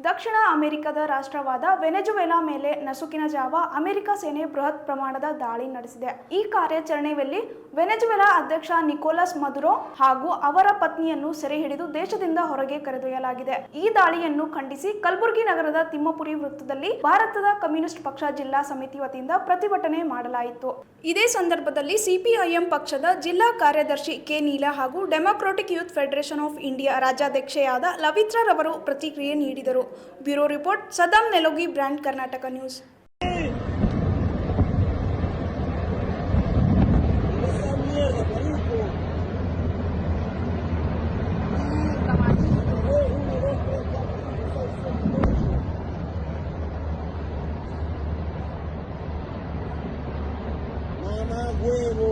ದಕ್ಷಿಣ ಅಮೆರಿಕದ ರಾಷ್ಟ್ರವಾದ ವೆನೆಜುವೆಲಾ ಮೇಲೆ ನಸುಕಿನ ಜಾವ ಅಮೆರಿಕ ಸೇನೆ ಬೃಹತ್ ಪ್ರಮಾಣದ ದಾಳಿ ನಡೆಸಿದೆ. ಈ ಕಾರ್ಯಾಚರಣೆಯಲ್ಲಿ ವೆನೆಜುವೆಲಾ ಅಧ್ಯಕ್ಷ ನಿಕೋಲಸ್ ಮದುರೋ ಹಾಗೂ ಅವರ ಪತ್ನಿಯನ್ನು ಸೆರೆ ಹಿಡಿದು ದೇಶದಿಂದ ಹೊರಗೆ ಕರೆದೊಯ್ಯಲಾಗಿದೆ. ಈ ದಾಳಿಯನ್ನು ಖಂಡಿಸಿ ಕಲಬುರಗಿ ನಗರದ ತಿಮ್ಮಪುರಿ ವೃತ್ತದಲ್ಲಿ ಭಾರತದ ಕಮ್ಯುನಿಸ್ಟ್ ಪಕ್ಷ ಜಿಲ್ಲಾ ಸಮಿತಿ ವತಿಯಿಂದ ಪ್ರತಿಭಟನೆ ಮಾಡಲಾಯಿತು. ಇದೇ ಸಂದರ್ಭದಲ್ಲಿ ಸಿಪಿಐಎಂ ಪಕ್ಷದ ಜಿಲ್ಲಾ ಕಾರ್ಯದರ್ಶಿ ಕೆ ನೀಲ ಹಾಗೂ Democratic Youth Federation of India ರಾಜ್ಯಾಧ್ಯಕ್ಷೆಯಾದ ಲವಿತ್ರರವರು ಪ್ರತಿಕ್ರಿಯೆ ನೀಡಿದರು. Bureau report Saddam Nelogi brand Karnataka news Esa mierda, marico. Uno, dos, tres, cuatro, cinco, seis, siete, ocho. Mamá huevo,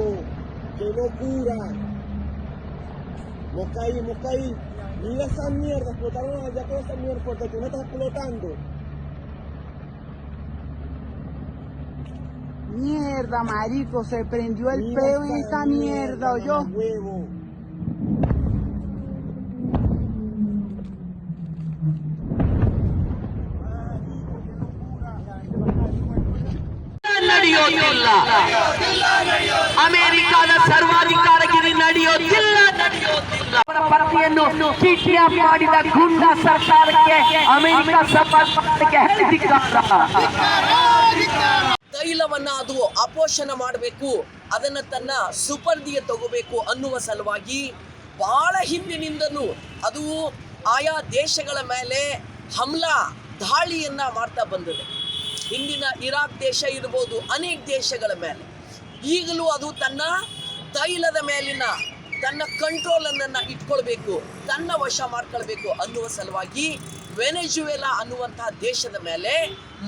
qué locura. Mocaí, Mocaí, mira esa mierda, explotaron allá toda esa mierda porque tú no estás explotando. Mierda, marico, se prendió el Mira peo en esa mierda, yo. mamá huevo. ನಡೆಯೋದಿಲ್ಲ ಅಮೆರಿಕದ ಸರ್ವಾಧಿಕಾರಗಿರಿ ನಡೆಯೋದಿಲ್ಲ kidnap ಮಾಡಿದ ಗುಂಡ ಸರ್ಕಾರಕ್ಕೆ America ಸರ್ಕಾರಕ್ಕೆ ತೈಲವನ್ನ ಅದು ಅಪೋಷಣ ಮಾಡಬೇಕು ಅದನ್ನ ತನ್ನ ಸುಪರ್ದಿಗೆ ತಗೋಬೇಕು ಅನ್ನುವ ಸಲುವಾಗಿ ಬಹಳ ಹಿಂದಿನಿಂದಲೂ ಅದು ಆಯಾ ದೇಶಗಳ ಮೇಲೆ ಹಮ್ಲ ದಾಳಿಯನ್ನ ಮಾಡ್ತಾ ಬಂದಿದೆ. ಹಿಂದಿನ ಇರಾಕ್ ದೇಶ ಇರ್ಬೋದು ಅನೇಕ ದೇಶಗಳ ಮೇಲೆ. ಈಗಲೂ ಅದು ತನ್ನ ತೈಲದ ಮೇಲಿನ ತನ್ನ ಕಂಟ್ರೋಲನ್ನು ಇಟ್ಕೊಳ್ಬೇಕು, ತನ್ನ ವಶ ಮಾಡ್ಕೊಳ್ಬೇಕು ಅನ್ನುವ ಸಲುವಾಗಿ ವೆನೆಜುವೆಲಾ ಅನ್ನುವಂತಹ ದೇಶದ ಮೇಲೆ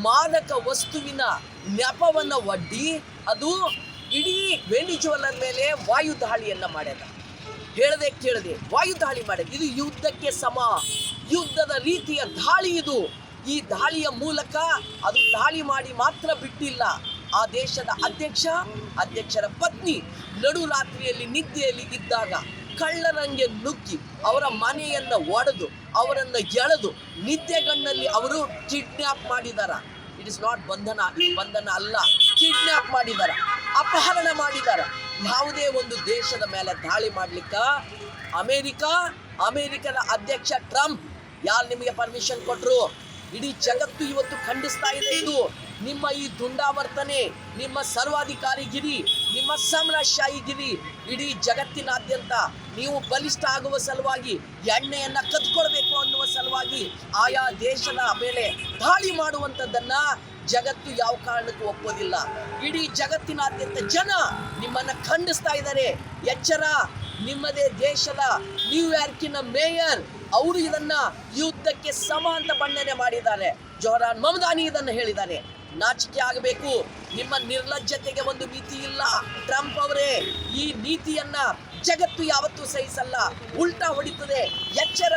ಮಾದಕ ವಸ್ತುವಿನ ನೆಪವನ್ನು ಒಡ್ಡಿ ಅದು ಇಡೀ ವೆನೆಜುವೆಲ ಮೇಲೆ ವಾಯು ದಾಳಿಯನ್ನ ಮಾಡ್ಯದ. ಹೇಳದೆ ಕೇಳದೆ ವಾಯು ದಾಳಿ ಮಾಡ್ಯದ. ಇದು ಯುದ್ಧಕ್ಕೆ ಸಮ. ಯುದ್ಧದ ರೀತಿಯ ದಾಳಿ ಇದು. ಈ ದಾಳಿಯ ಮೂಲಕ ಅದು ದಾಳಿ ಮಾಡಿ ಮಾತ್ರ ಬಿಟ್ಟಿಲ್ಲ. ಆ ದೇಶದ ಅಧ್ಯಕ್ಷ, ಅಧ್ಯಕ್ಷರ ಪತ್ನಿ ನಡುರಾತ್ರಿಯಲ್ಲಿ ನಿದ್ದೆಯಲ್ಲಿ ಇದ್ದಾಗ ಕಳ್ಳರಂಗೆ ನುಗ್ಗಿ ಅವರ ಮನೆಯನ್ನ ಒಡೆದು, ಅವರನ್ನ ಎಳೆದು ನಿದ್ದೆಗಣ್ಣಲ್ಲಿ ಅವರು ಕಿಡ್ನಾಪ್ ಮಾಡಿದಾರ. ಇಟ್ ಇಸ್ ನಾಟ್ ಬಂಧನ ಬಂಧನ ಅಲ್ಲ ಕಿಡ್ನಾಪ್ ಮಾಡಿದಾರ, ಅಪಹರಣ ಮಾಡಿದಾರ. ಯಾವುದೇ ಒಂದು ದೇಶದ ಮೇಲೆ ದಾಳಿ ಮಾಡ್ಲಿಕ್ಕ ಅಮೇರಿಕಾ, ಅಮೇರಿಕದ ಅಧ್ಯಕ್ಷ ಟ್ರಂಪ್ ಯಾರು ನಿಮಗೆ ಪರ್ಮಿಷನ್ ಕೊಟ್ರು? ಇಡೀ ಜಗತ್ತು ಇವತ್ತು ಖಂಡಿಸ್ತಾ ಇದೆ ಇದು. ನಿಮ್ಮ ಈ ದುಂಡಾವರ್ತನೆ, ನಿಮ್ಮ ಸರ್ವಾಧಿಕಾರಿಗಿರಿ, ನಿಮ್ಮ ಸಾಮ್ರಾಜ್ಯಶಾಹಿಗಿರಿ ಇಡೀ ಜಗತ್ತಿನಾದ್ಯಂತ ನೀವು ಬಲಿಷ್ಠ ಆಗುವ ಸಲುವಾಗಿ, ಎಣ್ಣೆಯನ್ನು ಕದ್ಕೊಳ್ಬೇಕು ಅನ್ನುವ ಸಲುವಾಗಿ ಆಯಾ ದೇಶದ ಮೇಲೆ ದಾಳಿ ಮಾಡುವಂಥದ್ದನ್ನ ಜಗತ್ತು ಯಾವ ಕಾರಣಕ್ಕೂ ಒಪ್ಪೋದಿಲ್ಲ. ಇಡೀ ಜಗತ್ತಿನಾದ್ಯಂತ ಜನ ನಿಮ್ಮನ್ನ ಖಂಡಿಸ್ತಾ ಇದ್ದಾರೆ. ಎಚ್ಚರ, ನಿಮ್ಮದೇ ದೇಶದ ನ್ಯೂಯಾರ್ಕಿನ ಮೇಯರ್ ಅವರು ಇದನ್ನ ಯುದ್ಧಕ್ಕೆ ಸಮ ಅಂತ ಬಣ್ಣನೆ ಮಾಡಿದ್ದಾರೆ. ಜೋಹರಾನ್ ಮಮದಾನಿ ಇದನ್ನು ಹೇಳಿದ್ದಾರೆ. ನಾಚಿಕೆ ಆಗಬೇಕು. ನಿಮ್ಮ ನಿರ್ಲಜ್ಜತೆಗೆ ಒಂದು ಮಿತಿ ಇಲ್ಲ. ಟ್ರಂಪ್ ಅವರೇ, ಈ ನೀತಿಯನ್ನ ಜಗತ್ತು ಯಾವತ್ತೂ ಸಹಿಸಲ್ಲ. ಉಲ್ಟಾ ಹೊಡಿತದೆ. ಎಚ್ಚರ.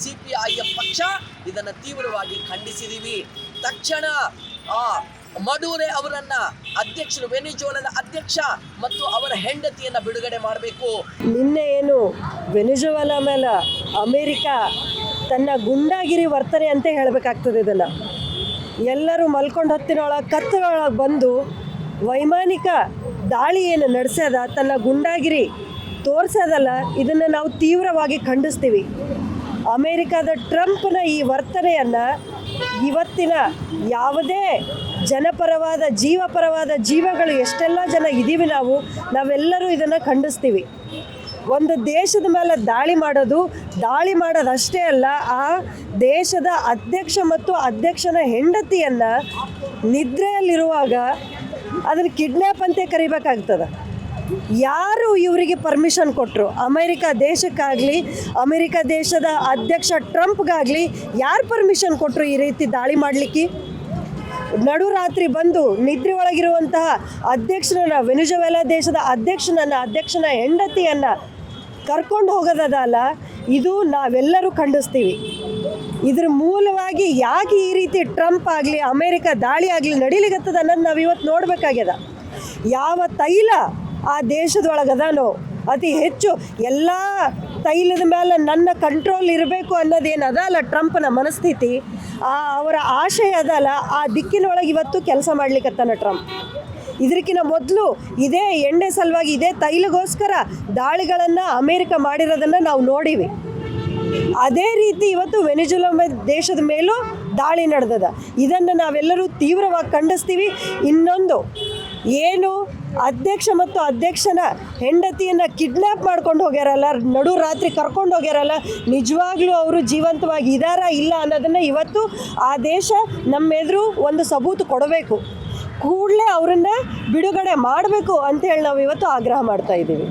ಸಿ ಪಿ ಐ ಎಂ ಪಕ್ಷ ಇದನ್ನು ತೀವ್ರವಾಗಿ ಖಂಡಿಸಿದೀವಿ. ತಕ್ಷಣ ಆ ಮಡೂರೆ ಅವರನ್ನ ಅಧ್ಯಕ್ಷರು ವೆನಿಜೋಲದ ಅಧ್ಯಕ್ಷ ಮತ್ತು ಅವರ ಹೆಂಡತಿಯನ್ನ ಬಿಡುಗಡೆ ಮಾಡಬೇಕು. ನಿನ್ನೆ ಏನು, ವೆನಿಜುವೆಲಾ ಮೇಲೆ ಅಮೇರಿಕಾ ತನ್ನ ಗುಂಡಾಗಿರಿ ವರ್ತನೆ ಅಂತ ಹೇಳಬೇಕಾಗ್ತದೆ ಇದನ್ನು. ಎಲ್ಲರೂ ಮಲ್ಕೊಂಡು ಹೊತ್ತಿನೊಳಗೆ ಕತ್ತಲೊಳಗೆ ಬಂದು ವೈಮಾನಿಕ ದಾಳಿ ಏನು ನಡೆಸ್ಯದ ತನ್ನ ಗುಂಡಾಗಿರಿ ತೋರಿಸೋದಲ್ಲ, ಇದನ್ನು ನಾವು ತೀವ್ರವಾಗಿ ಖಂಡಿಸ್ತೀವಿ. ಅಮೇರಿಕಾದ ಟ್ರಂಪ್ನ ಈ ವರ್ತನೆಯನ್ನು ಇವತ್ತಿನ ಯಾವುದೇ ಜನಪರವಾದ, ಜೀವಪರವಾದ ಜೀವಗಳು ಎಷ್ಟೆಲ್ಲ ಜನ ಇದ್ದೀವಿ ನಾವು, ನಾವೆಲ್ಲರೂ ಇದನ್ನು ಖಂಡಿಸ್ತೀವಿ. ಒಂದು ದೇಶದ ಮೇಲೆ ದಾಳಿ ಮಾಡೋದು, ದಾಳಿ ಮಾಡೋದಷ್ಟೇ ಅಲ್ಲ, ಆ ದೇಶದ ಅಧ್ಯಕ್ಷ ಮತ್ತು ಅಧ್ಯಕ್ಷನ ಹೆಂಡತಿಯನ್ನು ನಿದ್ರೆಯಲ್ಲಿರುವಾಗ ಅದನ್ನು ಕಿಡ್ನ್ಯಾಪ್ ಅಂತ ಕರಿಬೇಕಾಗ್ತದೆ. ಯಾರು ಇವರಿಗೆ ಪರ್ಮಿಷನ್ ಕೊಟ್ಟರು ಅಮೆರಿಕ ದೇಶಕ್ಕಾಗಲಿ, ಅಮೇರಿಕ ದೇಶದ ಅಧ್ಯಕ್ಷ ಟ್ರಂಪ್ಗಾಗಲಿ, ಯಾರು ಪರ್ಮಿಷನ್ ಕೊಟ್ಟರು ಈ ರೀತಿ ದಾಳಿ ಮಾಡಲಿಕ್ಕೆ? ನಡುರಾತ್ರಿ ಬಂದು ನಿದ್ರೆ ಒಳಗಿರುವಂತಹ ಅಧ್ಯಕ್ಷನನ್ನ, ವೆನಿಜುವೆಲಾ ದೇಶದ ಅಧ್ಯಕ್ಷನನ್ನ, ಅಧ್ಯಕ್ಷನ ಹೆಂಡತಿಯನ್ನು ಕರ್ಕೊಂಡು ಹೋಗೋದಲ್ಲ ಇದು ನಾವೆಲ್ಲರೂ ಖಂಡಿಸ್ತೀವಿ. ಇದ್ರ ಮೂಲವಾಗಿ ಯಾಕೆ ಈ ರೀತಿ ಟ್ರಂಪ್ ಆಗಲಿ, ಅಮೇರಿಕ ದಾಳಿ ಆಗಲಿ ನಡೀಲಿಗತ್ತದ ಅನ್ನೋದು ನಾವು ಇವತ್ತು ನೋಡಬೇಕಾಗ್ಯದ. ಯಾವ ತೈಲ ಆ ದೇಶದೊಳಗದಾನೋ ಅತಿ ಹೆಚ್ಚು ಎಲ್ಲ ತೈಲದ ಮೇಲೆ ನನ್ನ ಕಂಟ್ರೋಲ್ ಇರಬೇಕು ಅನ್ನೋದೇನು ಅದಲ್ಲ ಟ್ರಂಪ್ನ ಮನಸ್ಥಿತಿ. ಆ ಅವರ ಆಶಯ ಅದಲ್ಲ. ಆ ದಿಕ್ಕಿನೊಳಗೆ ಇವತ್ತು ಕೆಲಸ ಮಾಡ್ಲಿಕ್ಕತ್ತಾನ ಟ್ರಂಪ್. ಇದಕ್ಕಿಂತ ಮೊದಲು ಇದೇ ಎಣ್ಣೆ ಸಲುವಾಗಿ ಇದೇ ತೈಲಗೋಸ್ಕರ ದಾಳಿಗಳನ್ನು ಅಮೇರಿಕ ಮಾಡಿರೋದನ್ನು ನಾವು ನೋಡಿವಿ. ಅದೇ ರೀತಿ ಇವತ್ತು ವೆನಿಜುಲಾ ದೇಶದ ಮೇಲೂ ದಾಳಿ ನಡೆದದ. ಇದನ್ನು ನಾವೆಲ್ಲರೂ ತೀವ್ರವಾಗಿ ಖಂಡಿಸ್ತೀವಿ. ಇನ್ನೊಂದು, ಏನು ಅಧ್ಯಕ್ಷ ಮತ್ತು ಅಧ್ಯಕ್ಷನ ಹೆಂಡತಿಯನ್ನು ಕಿಡ್ನ್ಯಾಪ್ ಮಾಡ್ಕೊಂಡು ಹೋಗ್ಯಾರಲ್ಲ, ನಡು ರಾತ್ರಿ ಕರ್ಕೊಂಡು ಹೋಗ್ಯಾರಲ್ಲ, ನಿಜವಾಗ್ಲೂ ಅವರು ಜೀವಂತವಾಗಿ ಇದ್ದಾರಾ ಇಲ್ಲ ಅನ್ನೋದನ್ನು ಇವತ್ತು ಆ ದೇಶ ನಮ್ಮೆದುರು ಒಂದು ಸಬೂತು ಕೊಡಬೇಕು. ಕೂಡಲೇ ಅವರನ್ನು ಬಿಡುಗಡೆ ಮಾಡಬೇಕು ಅಂತ ಹೇಳಿ ನಾವು ಇವತ್ತು ಆಗ್ರಹ ಮಾಡ್ತಾ ಇದ್ದೀವಿ.